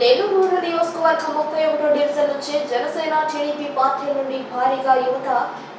నెల్లూరు నియోజకవర్గం ముప్పై ఒకటో డివిజన్ నుంచి జనసేన టీడీపీ పార్టీల నుండి భారీగా యువత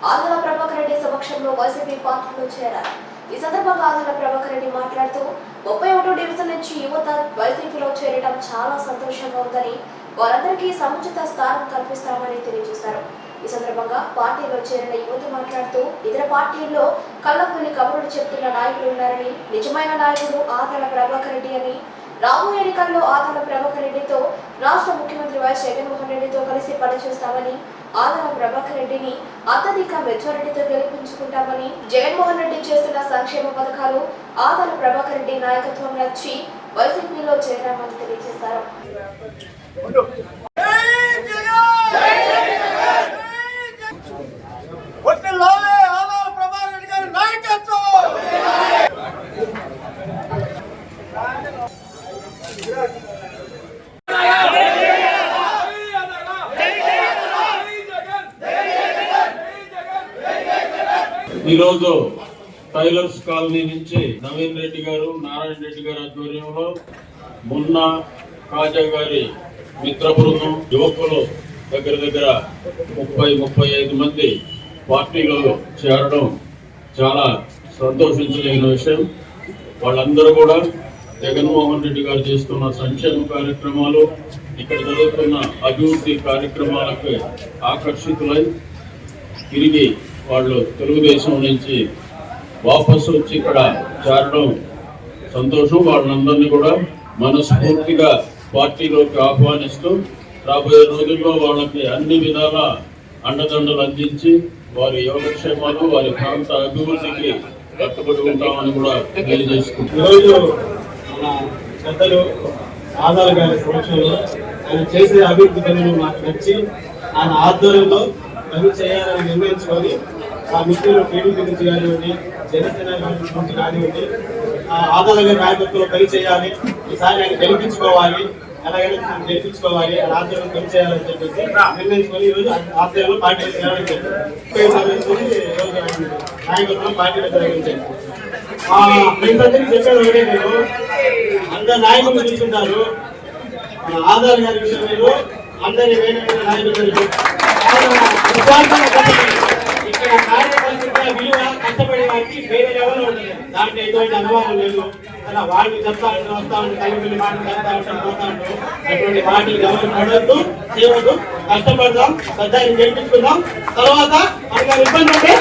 ఆదల ప్రభాకర్ రెడ్డి సమక్షంలో వైసీపీ పార్టీలో చేరారు. ఈ సందర్భంగా ఆదల ప్రభాకర్ రెడ్డి మాట్లాడుతూ ముప్పై ఒకటో డివిజన్ నుంచి యువత వైసీపీలో చేరడం చాలా సంతోషంగా ఉందని వారందరికీ సముచిత స్థానం కల్పిస్తామని తెలియజేశారు. ఈ సందర్భంగా పార్టీలో చేరిన యువత మాట్లాడుతూ ఇతర పార్టీల్లో కళ్ళకుని కబుర్లు చెప్తున్న నాయకులు ఉన్నారని నిజమైన నాయకుడు ఆదల ప్రభాకర్ రెడ్డి అని రాబోయే ఎన్నికల్లో ఆదాల ప్రభాకర్ రెడ్డితో రాష్ట్ర ముఖ్యమంత్రి వైఎస్ జగన్మోహన్ రెడ్డితో కలిసి పనిచేస్తామని ఆదాల ప్రభాకర్ రెడ్డిని అత్యధిక మెజారిటీతో గెలిపించుకుంటామని జగన్మోహన్ రెడ్డి చేస్తున్న సంక్షేమ పథకాలు ఆదాల ప్రభాకర్ రెడ్డి నాయకత్వం నచ్చి వైసీపీలో చేరామని తెలియజేశారు వర్ధిల్లాలి ఆదాల ప్రభాకర్ రెడ్డి గారి నాయకత్వం ఈరోజు టైలర్స్ కాలనీ నుంచి నవీన్ రెడ్డి గారు నారాయణ రెడ్డి గారి ఆధ్వర్యంలో మొన్న కాజా గారి మిత్ర బృందం యువకులు దగ్గర దగ్గర ముప్పై ముప్పై ఐదు మంది పార్టీలో చేరడం చాలా సంతోషించదగిన విషయం. వాళ్ళందరూ కూడా జగన్మోహన్ రెడ్డి గారు చేస్తున్న సంక్షేమ కార్యక్రమాలు ఇక్కడ జరుగుతున్న అభివృద్ధి కార్యక్రమాలకు ఆకర్షితులై తిరిగి వాళ్ళు తెలుగుదేశం నుంచి వాపసు వచ్చి ఇక్కడ చేరడం సంతోషం. వాళ్ళందరినీ కూడా మనస్ఫూర్తిగా పార్టీలోకి ఆహ్వానిస్తూ రాబోయే రోజుల్లో వాళ్ళకి అన్ని విధాల అండదండలు అందించి వారి యోగక్షేమాలు వారి ప్రాంత అభివృద్ధికి కట్టుబడి ఉంటామని కూడా తెలియజేసుకుంటున్నారు మన పెద్దలు ఆదాల గారి సమక్షంలో ఆయన చేసే అభివృద్ధి పనులు మాకు నచ్చి ఆయన ఆధ్వర్యంలో పని చేయాలని నిర్ణయించుకొని ఆ మిత్రులు టీడీపీ నుంచి కానివ్వండి జనసేన నుంచి కానివ్వండి ఆ ఆదాల గారి నాయకత్వంలో పని చేయాలి ఈసారి ఆయన గెలిపించుకోవాలి ఎలాగైనా మనం గెలిపించుకోవాలి ఆయన ఆధ్వర్యం పని చేయాలని చెప్పేసి నిర్ణయించుకొని ఈరోజు ఆధ్వర్యంలో పార్టీ చేయాలని చెప్పారు నాయకత్వం పార్టీలో ప్రయోగించారు ఆ, చెప్పేది ఒకటే మీరు అందరు నాయకులు చూస్తుంటారు ఆధార్ గారి విషయం మీరు. అందరి నాయకులు ఇక్కడ కార్యకర్తగా విలువ కష్టపడే వారికి వేరే లెవెల్ ఉంటుంది. దాంట్లో ఎటువంటి అనుభవం లేదు. అలా వాళ్ళు చెప్తా ఉంటారు వస్తా ఉంటారు కలిపి మాటలు చెప్తా ఉంటారు పోతా ఉంటారు అటువంటి మాటలు ఎవరు పడద్దు చేయవద్దు. కష్టపడదాం పెద్ద గెలిపించుకుందాం తర్వాత మనకి ఇబ్బంది ఉంటే